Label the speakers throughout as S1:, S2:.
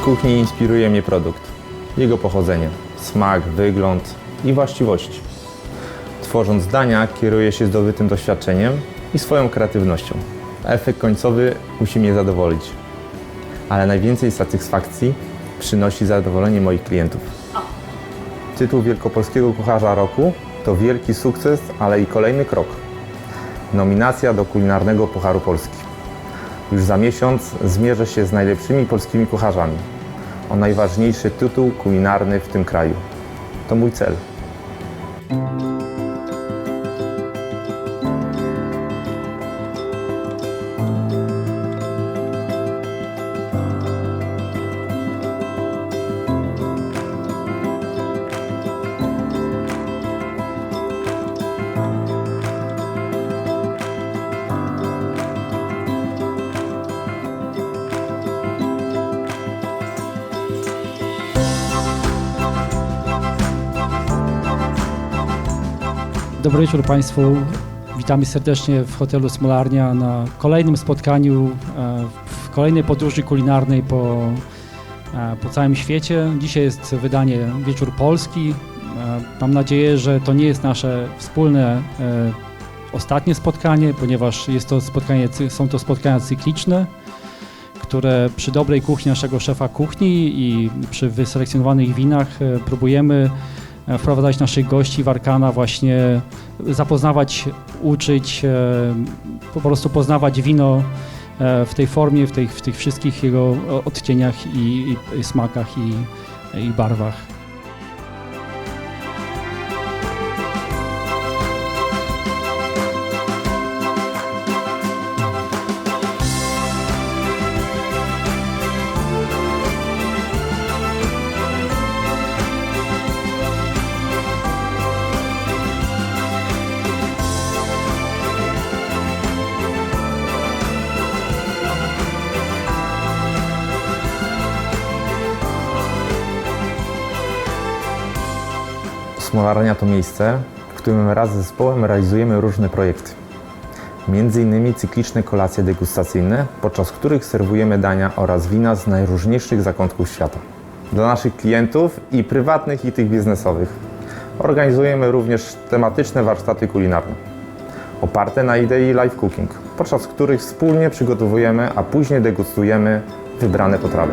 S1: W kuchni inspiruje mnie produkt, jego pochodzenie, smak, wygląd i właściwości. Tworząc dania, kieruję się zdobytym doświadczeniem i swoją kreatywnością. Efekt końcowy musi mnie zadowolić, ale najwięcej satysfakcji przynosi zadowolenie moich klientów. Tytuł Wielkopolskiego Kucharza Roku to wielki sukces, ale i kolejny krok. Nominacja do kulinarnego Pucharu Polski. Już za miesiąc zmierzę się z najlepszymi polskimi kucharzami o najważniejszy tytuł kulinarny w tym kraju. To mój cel.
S2: Dobry wieczór Państwu. Witamy serdecznie w hotelu Smolarnia na kolejnym spotkaniu, e, w kolejnej podróży kulinarnej po, e, po całym świecie. Dzisiaj jest wydanie Wieczór Polski. E, Mam nadzieję, że to nie jest nasze wspólne ostatnie spotkanie, ponieważ jest to spotkanie, są to spotkania cykliczne, które przy dobrej kuchni naszego szefa kuchni i przy wyselekcjonowanych winach próbujemy wprowadzać naszych gości w Arkana, właśnie zapoznawać, uczyć, e, po prostu poznawać wino e, w tej formie, w, tej, w tych wszystkich jego odcieniach i, i smakach i, i barwach.
S1: Smolarnia to miejsce, w którym wraz z zespołem realizujemy różne projekty. Między innymi cykliczne kolacje degustacyjne, podczas których serwujemy dania oraz wina z najróżniejszych zakątków świata. Dla naszych klientów i prywatnych i tych biznesowych. Organizujemy również tematyczne warsztaty kulinarne, oparte na idei live cooking, podczas których wspólnie przygotowujemy, a później degustujemy wybrane potrawy.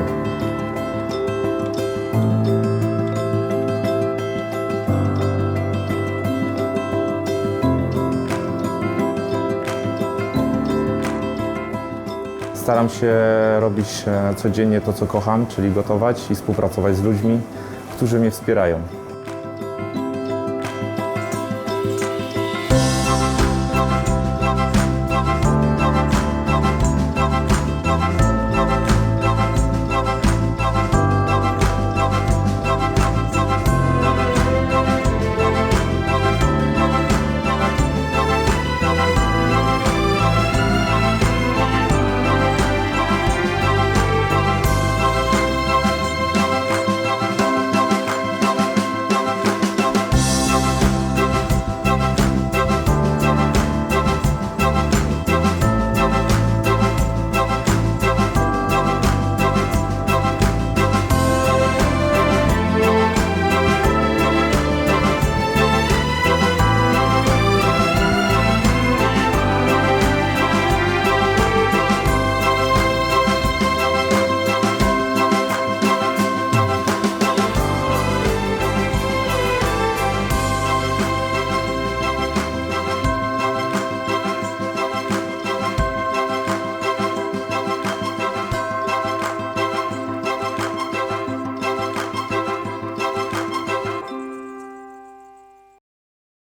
S1: Staram się robić e, codziennie to, co kocham, czyli gotować i współpracować z ludźmi, którzy mnie wspierają.